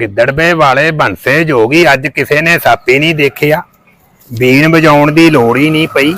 ਗਿੱਦੜਵੇ ਵਾਲੇ ਬੰਸੇ ਜੋਗੀ ਅੱਜ ਕਿਸੇ ਨੇ ਸਾਪੀ ਨਹੀਂ ਦੇਖਿਆ। ਬੀਨ ਵਜਾਉਣ ਦੀ ਲੋੜ ਹੀ ਨਹੀਂ ਪਈ।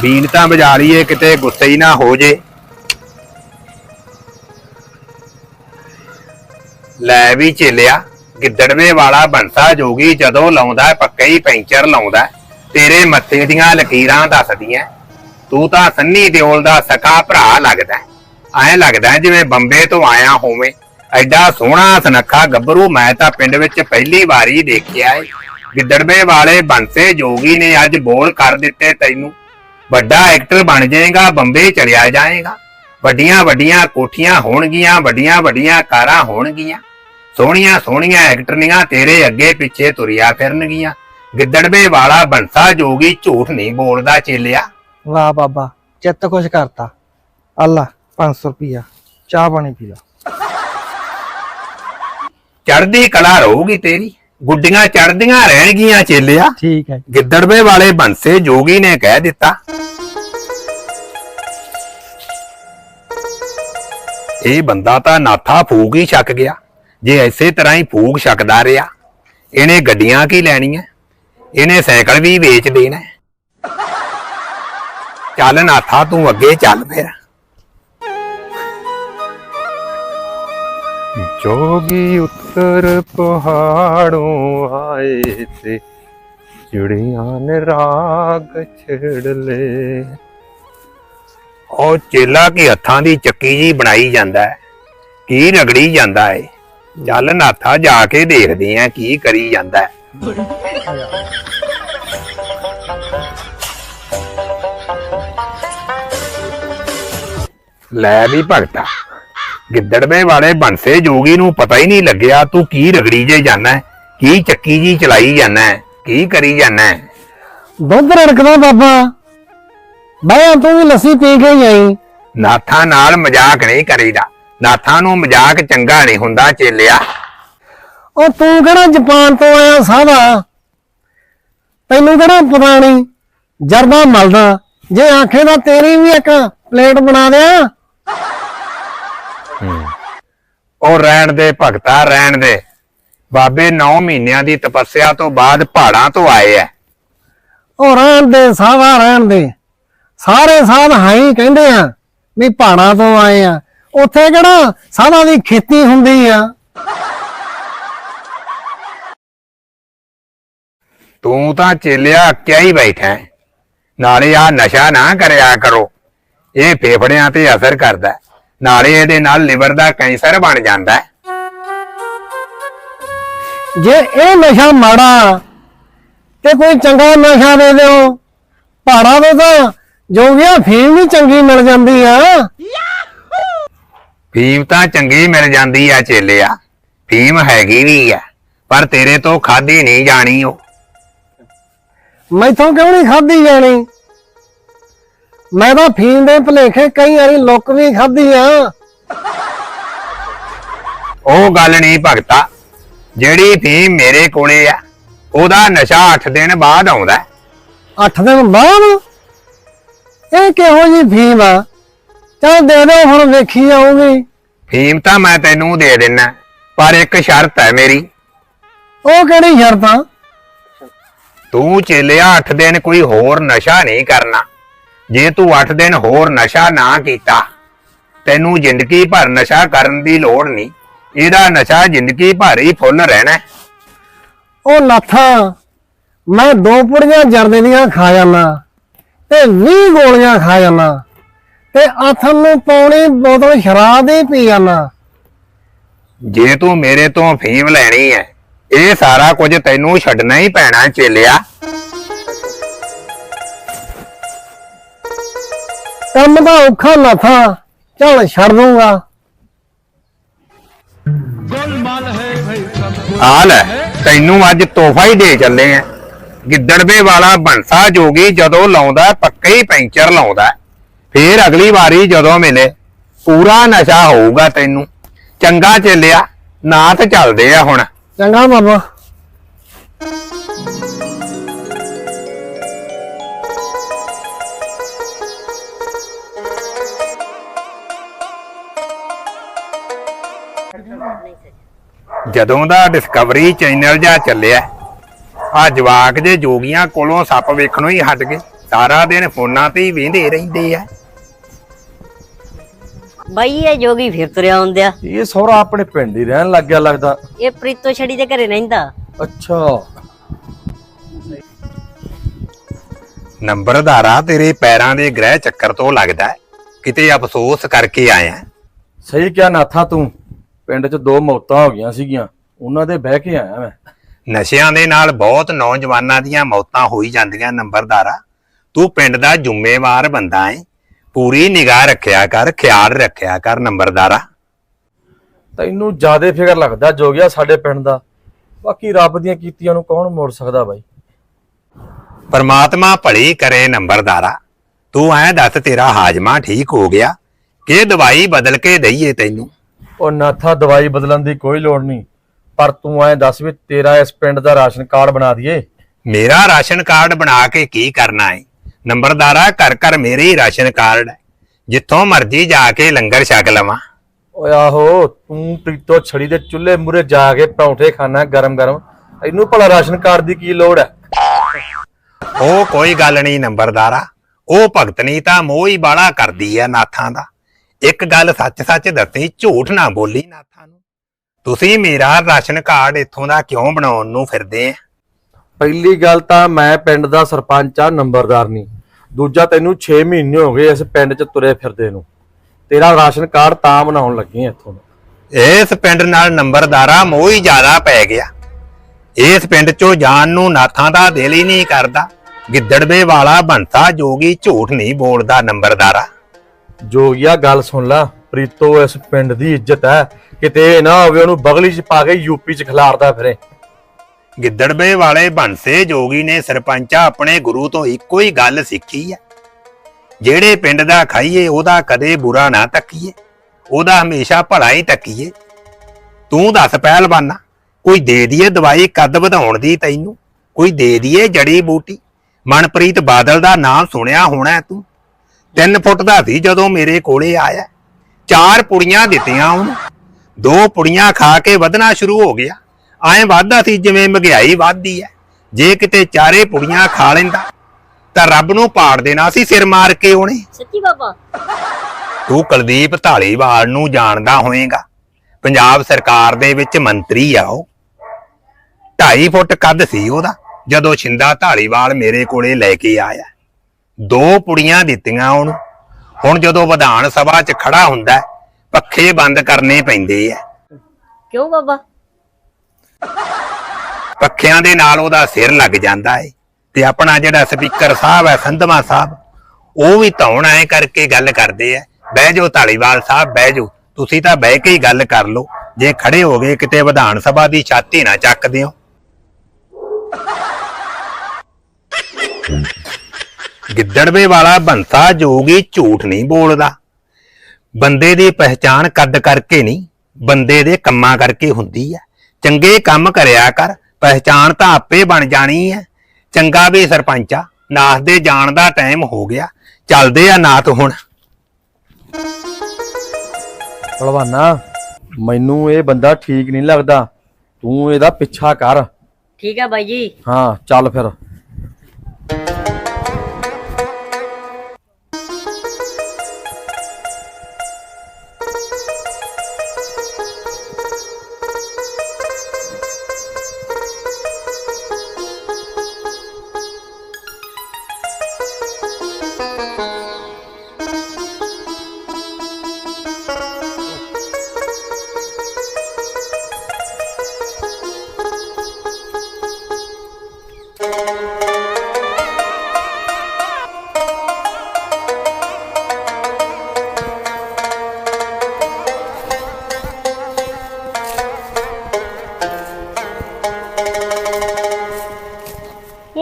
ਬੀਨ ਤਾਂ ਵਜਾ ਲਈਏ ਕਿਤੇ ਗੁੱਸੇ ਹੀ ਨਾ ਹੋ ਜੇ। ਲੈ ਵੀ ਚੇਲਿਆ ਗਿੱਦੜਵੇ ਵਾਲਾ ਬੰਸਾ ਜੋਗੀ ਜਦੋਂ ਲਾਉਂਦਾ ਪੱਕੇ ਹੀ ਪੈਂਚਰ ਲਾਉਂਦਾ ਤੇਰੇ ਮੱਥੇ ਦੀਆਂ ਲਕੀਰਾਂ ਦੱਸਦੀਆਂ ਤੂੰ ਤਾਂ ਸੰਨੀ ਦਿਓਲ ਦਾ ਸਕਾ ਭਰਾ ਲੱਗਦਾ ਐ ਲੱਗਦਾ ਜਿਵੇਂ ਬੰਬੇ ਤੋਂ ਆਇਆ ਹੋਵੇਂ। ਐਡਾ ਸੋਹਣਾ ਸੁਨੱਖਾ ਗੱਭਰੂ ਮੈਂ ਤਾਂ ਪਿੰਡ ਵਿੱਚ ਪਹਿਲੀ ਵਾਰੀ ਦੇਖਿਆ ਏ। ਗਿੱਦੜਵੇ ਵਾਲੇ ਬੰਸੇ ਜੋਗੀ ਨੇ ਅੱਜ ਬੋਲ ਕਰ ਦਿੱਤੇ ਤੈਨੂੰ। ਵੱਡਾ ਐਕਟਰ ਬਣ ਜਾਏਗਾ, ਬੰਬੇ ਚਲਿਆ ਜਾਏਗਾ। ਵੱਡੀਆਂ ਵੱਡੀਆਂ ਕੋਠੀਆਂ ਹੋਣਗੀਆਂ, ਵੱਡੀਆਂ ਵੱਡੀਆਂ ਕਾਰਾਂ ਹੋਣਗੀਆਂ। ਸੋਹਣੀਆਂ ਸੋਹਣੀਆਂ ਐਕਟਰਨੀਆਂ ਤੇਰੇ ਅੱਗੇ ਪਿੱਛੇ ਤੁਰਿਆ ਫਿਰਨਗੀਆਂ। ਗਿੱਦੜਵੇ ਵਾਲਾ ਬੰਸਾ ਜੋਗੀ ਝੂਠ ਨਹੀਂ ਬੋਲਦਾ ਚੇਲਿਆ। ਵਾਹ ਬਾਬਾ ਚਿੱਤ ਕੁਛ ਕਰਤਾ। ਅੱਲਾ 500 ਰੁਪਿਆ ਚਾਹ ਪਾਣੀ ਪੀ ਲਾ। ਚੜ੍ਹਦੀ ਕਲਾ ਰਹੂਗੀ ਤੇਰੀ ਗੁੱਡੀਆਂ ਚੜ੍ਹਦੀਆਂ ਰਹਿਣਗੀਆਂ ਚੇਲਿਆ। ਠੀਕ ਹੈ। ਗਿੱਦੜਵੇ ਵਾਲੇ ਬੰਸੇ ਜੋਗੀ ਨੇ ਕਹਿ ਦਿੱਤਾ। ਇਹ ਬੰਦਾ ਤਾਂ ਨਾਥਾ ਫੂਕ ਹੀ ਛੱਕ ਗਿਆ ਜੇ ਐਸੇ ਤਰ੍ਹਾਂ ਹੀ ਫੂਕ ਛਕਦਾ ਰਿਹਾ। ਇਹਨੇ ਗੱਡੀਆਂ ਕੀ ਲੈਣੀਆਂ? ਇਹਨੇ ਸਾਈਕਲ ਵੀ ਵੇਚ ਦੇਣਾ। ਚੱਲ ਨਾਥਾ ਤੂੰ ਅੱਗੇ ਚੱਲ ਫਿਰ। ਜੋਗੀ ਉੱਤਰ ਪਹਾੜੋਂ ਆਏ ਤੇ ਚਿੜੀਆਂ ਨੇ ਰਾਗ ਛੇੜ ਲੇ ਉਹ ਚੇਲਾ ਕੀ ਹੱਥਾਂ ਦੀ ਚੱਕੀ ਜੀ ਬਣਾਈ ਜਾਂਦਾ ਹੈ? ਕੀ ਰਗੜੀ ਜਾਂਦਾ ਹੈ ਚੱਲ ਨਾਥਾ ਜਾ ਕੇ ਦੇਖਦੇ ਆ ਕੀ ਕਰੀ ਜਾਂਦਾ ਹੈ। ਲੈ ਵੀ ਭਗਤਾ। ਗਿੱਦੜਵੇ ਵਾਲੇ ਬੰਸੇ ਜੋਗੀ ਨੂੰ ਪਤਾ ਹੀ ਨਹੀਂ ਲੱਗਿਆ ਤੂੰ ਕੀ ਰਗੜੀ ਜੇ ਜਾਣਾ ਕੀ ਚੱਕੀ ਜੀ ਚਲਾਈ ਜਾਣਾ ਕੀ ਕਰੀ ਜਾਣਾ ਦੁੱਧ ਰੜਕਦਾ ਬਾਬਾ ਬਾਇਆ ਤੂੰ ਵੀ ਲੱਸੀ ਪੀ ਕੇ ਹੀ ਆਈ। ਨਾਥਾਂ ਨਾਲ ਮਜ਼ਾਕ ਨਹੀਂ ਕਰੀਦਾ ਨਾਥਾਂ ਨੂੰ ਮਜ਼ਾਕ ਚੰਗਾ ਨਹੀਂ ਹੁੰਦਾ ਚੇਲਿਆ। ਉਹ ਤੂੰ ਕਿਹੜਾ ਜਾਪਾਨ ਤੋਂ ਆਇਆ ਸਾਦਾ ਤੈਨੂੰ ਕਿਹੜਾ ਪਤਾ ਨਹੀਂ? ਜਰਦਾ ਮਲਦਾ ਜੇ ਆਖੇ ਤਾਂ ਤੇਰੀ ਵੀ ਇੱਕ ਪਲੇਟ ਬਣਾ ਦਿਆਂ। ਉਹ ਰਹਿਣ ਦੇ ਭਗਤਾ ਰਹਿਣ ਦੇ। ਬਾਬੇ 9 ਮਹੀਨਿਆਂ ਦੀ ਤਪੱਸਿਆ ਤੋਂ ਬਾਅਦ ਪਹਾੜਾਂ ਤੋਂ ਆਏ ਐ। ਉਹ ਰਹਿਣ ਦੇ ਸਾਵਾ ਰਹਿਣ ਦੇ। ਸਾਰੇ ਸਾਧ ਹਾਈ ਕਹਿੰਦੇ ਆ ਵੀ ਪਹਾੜਾਂ ਤੋਂ ਆਏ ਆ। ਉੱਥੇ ਕਿਹੜਾ ਸਾਧਾਂ ਦੀ ਖੇਤੀ ਹੁੰਦੀ ਆ? ਤੂੰ ਤਾਂ ਚੇਲਿਆ ਕਿਆ ਹੀ ਬੈਠਾ ਹੈ। ਨਾਲੇ ਆ ਨਸ਼ਾ ਨਾ ਕਰਿਆ ਕਰੋ। ਇਹ ਫੇਫੜਿਆਂ ਤੇ ਅਸਰ ਕਰਦਾ। ਨਾਲੇ ਇਹਦੇ ਨਾਲ ਲਿਵਰ ਦਾ ਕੈਂਸਰ ਬਣ ਜਾਂਦਾ ਹੈ। ਜੇ ਇਹ ਨਸ਼ਾ ਮਾੜਾ ਤੇ ਕੋਈ ਚੰਗਾ ਨਸ਼ਾ ਦੇ ਦਿਓ ਪਹਾੜਾਂ ਤੋਂ ਤਾਂ ਜੋ ਵੀ ਆ ਫੀਮ ਵੀ ਚੰਗੀ ਮਿਲ ਜਾਂਦੀ ਆ। ਫੀਮ ਤਾਂ ਚੰਗੀ ਮਿਲ ਜਾਂਦੀ ਆ ਚੇਲਿਆ ਫੀਮ ਹੈਗੀ ਵੀ ਆ ਪਰ ਤੇਰੇ ਤੋਂ ਖਾਦੀ ਨਹੀਂ ਜਾਣੀ ਉਹ। ਮੈਥੋਂ ਕਿਉਂ ਨਹੀਂ ਖਾਧੀ ਜਾਣੀ? ਮੈਂ ਤਾਂ ਫੀਮ ਦੇ ਭਲੇਖੇ ਕਈ ਵਾਰੀ ਲੁੱਕ ਵੀ ਖਾਧੀ ਆ। ਉਹ ਗੱਲ ਨਹੀਂ ਭਗਤਾ। ਜਿਹੜੀ ਫੀਮ ਮੇਰੇ ਕੋਲੇ ਆ ਉਹਦਾ ਨਸ਼ਾ 8 ਦਿਨ ਬਾਅਦ ਆਉਂਦਾ ਹੈ। 8 ਦਿਨ ਬਾਅਦ? ਇਹ ਕਿਹੋ ਜੀ ਫੀਮ ਆ? ਚੱਲ ਦੇ ਦਿਓ ਹੁਣ ਵੇਖੀ ਜਾਊਗੀ। ਫੀਮ ਤਾਂ ਮੈਂ ਤੈਨੂੰ ਦੇ ਦਿੰਨਾ ਪਰ ਇੱਕ ਸ਼ਰਤ ਹੈ ਮੇਰੀ। ਉਹ ਕਿਹੜੀ ਸ਼ਰਤ ਆ? ਤੂੰ ਚੇਲਿਆ 8 ਦਿਨ ਕੋਈ ਹੋਰ ਨਸ਼ਾ ਨਹੀਂ ਕਰਨਾ। ਜੇ ਤੂੰ 8 ਦਿਨ ਹੋਰ ਨਸ਼ਾ ਨਾ ਕੀਤਾ ਤੈਨੂੰ ਜ਼ਿੰਦਗੀ ਭਰ ਨਸ਼ਾ ਕਰਨ ਦੀ ਲੋੜ ਨਹੀਂ। ਇਹਦਾ ਨਸ਼ਾ ਜ਼ਿੰਦਗੀ ਭਰ ਹੀ ਫੁੱਲ ਰਹਿਣਾ ਹੈ। ਉਹ ਨਾਥਾ ਮੈਂ ਦੋ ਪੁੜੀਆਂ ਜਰਦੇ ਦੀਆਂ ਖਾ ਜਾਣਾ ਤੇ 20 ਗੋਲੀਆਂ ਖਾ ਜਾਣਾ ਤੇ ਆਥਨ ਨੂੰ ਪੌਣੀ ਬੋਤਲ ਸ਼ਰਾਬ ਦੀ ਪੀ ਜਾਣਾ ਜੇ ਤੂੰ ਮੇਰੇ ਤੋਂ ਫੀਮ ਲੈਣੀ ਹੈ ਇਹ ਸਾਰਾ ਕੁਝ ਤੈਨੂੰ ਛੱਡਣਾ ਹੀ ਪੈਣਾ ਚੇਲਿਆ। ਕੰਮ ਤਾਂ ਔਖਾ ਨਾਥਾ ਚੱਲ ਛੱਡ ਦੂੰਗਾ ਆ ਲੈ ਤੈਨੂੰ ਅੱਜ ਤੋਹਫਾ ਹੀ ਦੇ ਚੱਲੇ ਆ। ਗਿੱਦੜਵੇ ਵਾਲਾ ਬੰਸਾ ਜੋਗੀ ਜਦੋਂ ਲਾਉਂਦਾ ਪੱਕਾ ਹੀ ਪੈਂਚਰ ਲਾਉਂਦਾ। ਫੇਰ ਅਗਲੀ ਵਾਰੀ ਜਦੋਂ ਮਿਲੇ ਪੂਰਾ ਨਸ਼ਾ ਹੋਊਗਾ ਤੈਨੂੰ। ਚੰਗਾ ਚੱਲਿਆ ਨਾ ਤੇ ਚੱਲਦੇ ਆ ਹੁਣ। ਚੰਗਾ ਬਾਬਾ ਜਦੋਂ ਦਾ ਡਿਸਕਵਰੀ ਚੈਨਲ ਜਾਂ ਚੱਲਿਆ ਆ ਜਵਾਕ ਜੇ ਜੋਗੀਆਂ ਕੋਲੋਂ ਸੱਪ ਵੇਖਣੋਂ ਹੀ ਹਟ ਗਏ। ਸਾਰਾ ਦਿਨ ਫੋਨਾਂ ਤੇ ਹੀ ਵੇਂਦੇ ਰਹਿੰਦੇ ਆ। ਬਾਈ ਇਹ ਜੋਗੀ ਫਿਰ ਤੁਰਿਆ ਹੁੰਦਿਆ ਇਹ ਸਹੁਰਾ ਆਪਣੇ ਪਿੰਡ ਹੀ ਰਹਿਣ ਲੱਗ ਗਿਆ ਲੱਗਦਾ। ਇਹ ਪ੍ਰੀਤੋ ਛੜੀ ਦੇ ਘਰੇ ਰਹਿੰਦਾ। ਅੱਛਾ। ਨੰਬਰਦਾਰਾ ਤੇਰੇ ਪੈਰਾਂ ਦੇ ਗ੍ਰਹਿ ਚੱਕਰ ਤੋਂ ਲੱਗਦਾ ਹੈ। ਕਿਤੇ ਅਫਸੋਸ ਕਰਕੇ ਆਇਆ। ਸਹੀ ਕਿਹਾ ਨਾਥਾ ਤੂੰ। ਪਿੰਡ 'ਚ ਦੋ ਮੌਤਾਂ ਹੋ ਗਈਆਂ ਸੀਗੀਆਂ ਉਹਨਾਂ ਦੇ ਬਹਿ ਕੇ ਆਇਆ ਮੈਂ। ਨਸ਼ਿਆਂ ਦੇ ਨਾਲ ਬਹੁਤ ਨੌਜਵਾਨਾਂ ਦੀਆਂ ਮੌਤਾਂ ਹੋਈ ਜਾਂਦੀਆਂ ਨੰਬਰਦਾਰਾ ਤੂੰ ਪਿੰਡ ਦਾ ਜ਼ਿੰਮੇਵਾਰ ਬੰਦਾ ਏ ਪੂਰੀ ਨਿਗਾਹ ਰੱਖਿਆ ਕਰ ਖਿਆਲ ਰੱਖਿਆ ਕਰ ਨੰਬਰਦਾਰਾ ਤੈਨੂੰ ਜਿਆਦੇ ਫਿਕਰ ਲੱਗਦਾ ਜੋ ਗਿਆ ਸਾਡੇ ਪਿੰਡ ਦਾ। ਬਾਕੀ ਰੱਬ ਦੀਆਂ ਕੀਤੀਆਂ ਨੂੰ ਕੌਣ ਮੋੜ ਸਕਦਾ ਬਾਈ? ਪਰਮਾਤਮਾ ਭਲੀ ਕਰੇ ਨੰਬਰਦਾਰਾ ਤੂੰ ਐ ਦੱਸ ਤੇਰਾ ਹਾਜਮਾ ਠੀਕ ਹੋ ਗਿਆ ਕਿ ਦਵਾਈ ਬਦਲ ਕੇ ਦਈਏ ਤੈਨੂੰ? ਉਹ ਨਾਥਾ ਦਵਾਈ ਬਦਲਣ ਦੀ ਕੋਈ ਲੋੜ ਨਹੀਂ। ਪਰ ਤੂੰ ਐਂ ਦੱਸ ਵੀ ਤੇਰਾ ਇਸ ਪਿੰਡ ਦਾ ਰਾਸ਼ਨ ਕਾਰਡ ਬਣਾ ਦਈਏ? ਮੇਰਾ ਰਾਸ਼ਨ ਕਾਰਡ ਬਣਾ ਕੇ ਕੀ ਕਰਨਾ ਏ? ਨੰਬਰਦਾਰਾ ਘਰ ਘਰ ਮੇਰੇ ਹੀ ਰਾਸ਼ਨ ਕਾਰਡ ਹੈ ਜਿੱਥੋਂ ਮਰਜ਼ੀ ਜਾ ਕੇ ਲੰਗਰ ਛਕ ਲਵਾਂ। ਓਏ ਆਹੋ ਤੂੰ ਪ੍ਰੀਤੋ ਛੜੀ ਦੇ ਚੁੱਲ੍ਹੇ ਮੂਰੇ ਜਾ ਕੇ ਪਰੌਂਠੇ ਖਾਣਾ ਗਰਮ ਗਰਮ। ਇਹਨੂੰ ਭਲਾ ਰਾਸ਼ਨ ਕਾਰਡ ਦੀ ਕੀ ਲੋੜ ਹੈ ਉਹ ਕੋਈ ਗੱਲ ਨਹੀਂ ਨੰਬਰਦਾਰਾ। ਉਹ ਭਗਤਨੀ ਤਾਂ ਮੋਹ ਹੀ ਬਾਲਾ ਕਰਦੀ ਆ ਨਾਥਾਂ ਦਾ। ਇੱਕ ਗੱਲ ਸੱਚ-ਸੱਚ ਦੱਸੀ ਝੂਠ ਨਾ ਬੋਲੀ ਨਾਥਾਂ ਨੂੰ। ਤੁਸੀਂ ਮੇਰਾ ਰਾਸ਼ਨ ਕਾਰਡ ਇੱਥੋਂ ਦਾ ਕਿਉਂ ਬਣਾਉਣ ਨੂੰ ਫਿਰਦੇ ਆ? ਪਹਿਲੀ ਗੱਲ ਤਾਂ ਮੈਂ ਪਿੰਡ ਦਾ ਸਰਪੰਚ ਆ ਨੰਬਰਦਾਰ ਨਹੀਂ। ਦੂਜਾ ਤੈਨੂੰ 6 ਮਹੀਨੇ ਹੋ ਗਏ ਇਸ ਪਿੰਡ 'ਚ ਤੁਰੇ ਫਿਰਦੇ ਨੂੰ। ਤੇਰਾ ਰਾਸ਼ਨ ਕਾਰਡ ਤਾਂ ਬਣਾਉਣ ਲੱਗੇ ਆ ਇੱਥੋਂ ਦਾ। ਇਸ ਪਿੰਡ ਨਾਲ ਨੰਬਰਦਾਰਾ ਮੋਹ ਹੀ ਜ਼ਿਆਦਾ ਪੈ ਗਿਆ। ਇਸ ਪਿੰਡ ਚੋਂ ਜਾਣ ਨੂੰ ਨਾਥਾਂ ਦਾ ਦਿਲ ਹੀ ਨਹੀਂ ਕਰਦਾ। ਗਿੱਦੜਵੇ ਵਾਲਾ ਬੰਸਾ ਜੋਗੀ ਝੂਠ ਨਹੀਂ ਬੋਲਦਾ ਨੰਬਰਦਾਰਾ। ਜੋਗੀਆ ਗੱਲ ਸੁਣ ਲੈ। ਪ੍ਰੀਤੋ, ਇਸ ਪਿੰਡ ਦੀ ਇੱਜ਼ਤ ਹੈ। ਕਿਤੇ ਇਹ ਨਾ ਹੋਵੇ, ਉਹਨੂੰ ਬਗਲੀ 'ਚ ਪਾ ਕੇ ਯੂਪੀ 'ਚ ਖਿਲਾਰਦਾ ਫਿਰੇ। ਗਿੱਦੜਵੇ ਵਾਲੇ ਬੰਸੇ ਜੋਗੀ ਨੇ ਸਰਪੰਚਾ ਆਪਣੇ ਗੁਰੂ ਤੋਂ ਇੱਕੋ ਹੀ ਗੱਲ ਸਿੱਖੀ ਹੈ ਜਿਹੜੇ ਪਿੰਡ ਦਾ ਖਾਈਏ, ਉਹਦਾ ਕਦੇ ਬੁਰਾ ਨਾ ਤੱਕੀਏ। ਉਹਦਾ ਹਮੇਸ਼ਾ ਭਲਾ ਹੀ ਤੱਕੀਏ। ਤੂੰ ਦੱਸ ਪਹਿਲਵਾਨਾ, ਕੋਈ ਦੇ ਦਈਏ ਦਵਾਈ ਕੱਦ ਵਧਾਉਣ ਦੀ ਤੈਨੂੰ? ਕੋਈ ਦੇ ਦਈਏ ਜੜੀ ਬੂਟੀ? ਮਨਪ੍ਰੀਤ ਬਾਦਲ ਦਾ ਨਾਮ ਸੁਣਿਆ ਹੋਣਾ ਤੂੰ? 3 ਫੁੱਟ ਦਾ ਸੀ ਜਦੋਂ ਮੇਰੇ ਕੋਲੇ ਆਇਆ। ਚਾਰ ਪੁੜੀਆਂ ਦਿੱਤੀਆਂ ਉਹਨੂੰ। ਦੋ ਪੁੜੀਆਂ ਖਾ ਕੇ ਵਧਣਾ ਸ਼ੁਰੂ ਹੋ ਗਿਆ। ਐਂ ਵੱਧਦਾ ਸੀ ਜਿਵੇਂ ਮਹਿੰਗਾਈ ਵੱਧਦੀ ਹੈ ਜੇ ਕਿਤੇ ਚਾਰੇ ਪੁੜੀਆਂ ਖਾ ਲੈਂਦਾ ਤਾਂ ਰੱਬ ਨੂੰ ਪਾੜ ਦੇਣਾ ਸੀ ਸਿਰ ਮਾਰ ਕੇ ਉਹਨੇ। ਸੱਚੀ ਬਾਬਾ? ਤੂੰ ਕੁਲਦੀਪ ਢਾਲੀਵਾਲ ਨੂੰ ਜਾਣਦਾ ਹੋਵੇਂਗਾ ਪੰਜਾਬ ਸਰਕਾਰ ਦੇ ਵਿੱਚ ਮੰਤਰੀ ਆ ਉਹ। 2.5 ਫੁੱਟ ਕੱਦ ਸੀ ਉਹਦਾ ਜਦੋਂ ਛਿੰਦਾ ਢਾਲੀਵਾਲ ਮੇਰੇ ਕੋਲੇ ਲੈ ਕੇ ਆਇਆ। ਦੋ ਪੁੜੀਆਂ ਦਿੱਤੀਆਂ ਉਹਨੂੰ ਹੁਣ ਜਦੋਂ ਵਿਧਾਨ ਸਭਾ 'ਚ ਖੜਾ ਹੁੰਦਾ ਹੈ, ਪੱਖੇ ਬੰਦ ਕਰਨੇ ਪੈਂਦੇ ਆ। ਕਿਉਂ ਬਾਬਾ? ਪੱਖਿਆਂ ਦੇ ਨਾਲ ਉਹਦਾ ਸਿਰ ਲੱਗ ਜਾਂਦਾ ਏ। ਤੇ ਆਪਣਾ ਜਿਹੜਾ ਸਪੀਕਰ ਸਾਹਿਬ ਹੈ ਸੰਧਵਾ ਸਾਹਿਬ ਉਹ ਵੀ ਧੌਣ ਐ ਕਰਕੇ ਗੱਲ ਕਰਦੇ ਆ। ਬਹਿ ਜਾਓ ਢਾਲੀਵਾਲ ਸਾਹਿਬ ਬਹਿ ਜਾਓ। ਤੁਸੀਂ ਤਾਂ ਬਹਿ ਕੇ ਹੀ ਗੱਲ ਕਰ ਲਓ। ਜੇ ਖੜੇ ਹੋ ਗਏ ਕਿਤੇ ਵਿਧਾਨ ਸਭਾ ਦੀ ਛਾਤੀ ਨਾ ਚੱਕਦੇ ਹੋ ਗਿੱਦੜਵੇ ਵਾਲਾ ਬੰਸਾ ਜੋਗੀ ਝੂਠ ਨਹੀਂ ਬੋਲਦਾ। ਬੰਦੇ ਦੀ ਪਹਿਚਾਣ ਕੱਦ ਕਰਕੇ ਨਹੀਂ ਬੰਦੇ ਦੇ ਕੰਮਾਂ ਕਰਕੇ ਹੁੰਦੀ ਹੈ। ਚੰਗੇ ਕੰਮ ਕਰਿਆ ਕਰ ਪਹਿਚਾਣ ਤਾਂ ਆਪੇ ਬਣ ਜਾਣੀ ਹੈ। ਚੰਗਾ ਵੀ ਸਰਪੰਚਾ ਨਾਸ ਦੇ ਜਾਣ ਦਾ ਟਾਈਮ ਹੋ ਗਿਆ ਚੱਲਦੇ ਆ ਨਾਤ ਹੁਣ। ਭਲਵਾਨਾ ਮੈਨੂੰ ਇਹ ਬੰਦਾ ਠੀਕ ਨਹੀਂ ਲੱਗਦਾ। ਤੂੰ ਇਹਦਾ ਪਿੱਛਾ ਕਰ। ਠੀਕ ਹੈ ਬਾਈ ਜੀ। ਹਾਂ ਚੱਲ ਫਿਰ।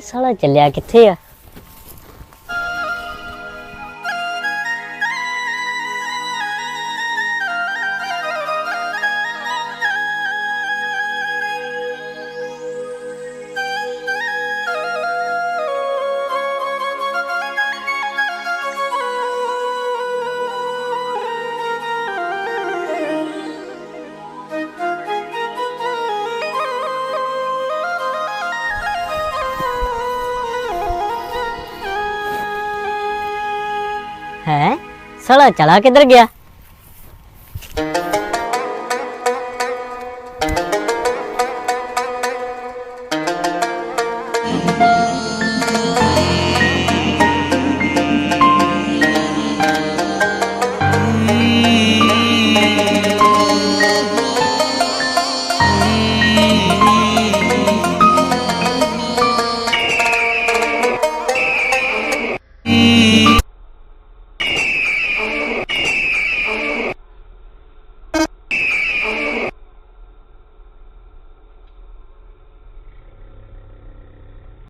ਸਾਲਾ ਚੱਲਿਆ ਕਿੱਥੇ ਆ? ਹੈ ਸਾਲਾ ਚਲਾ ਕਿੱਧਰ ਗਿਆ?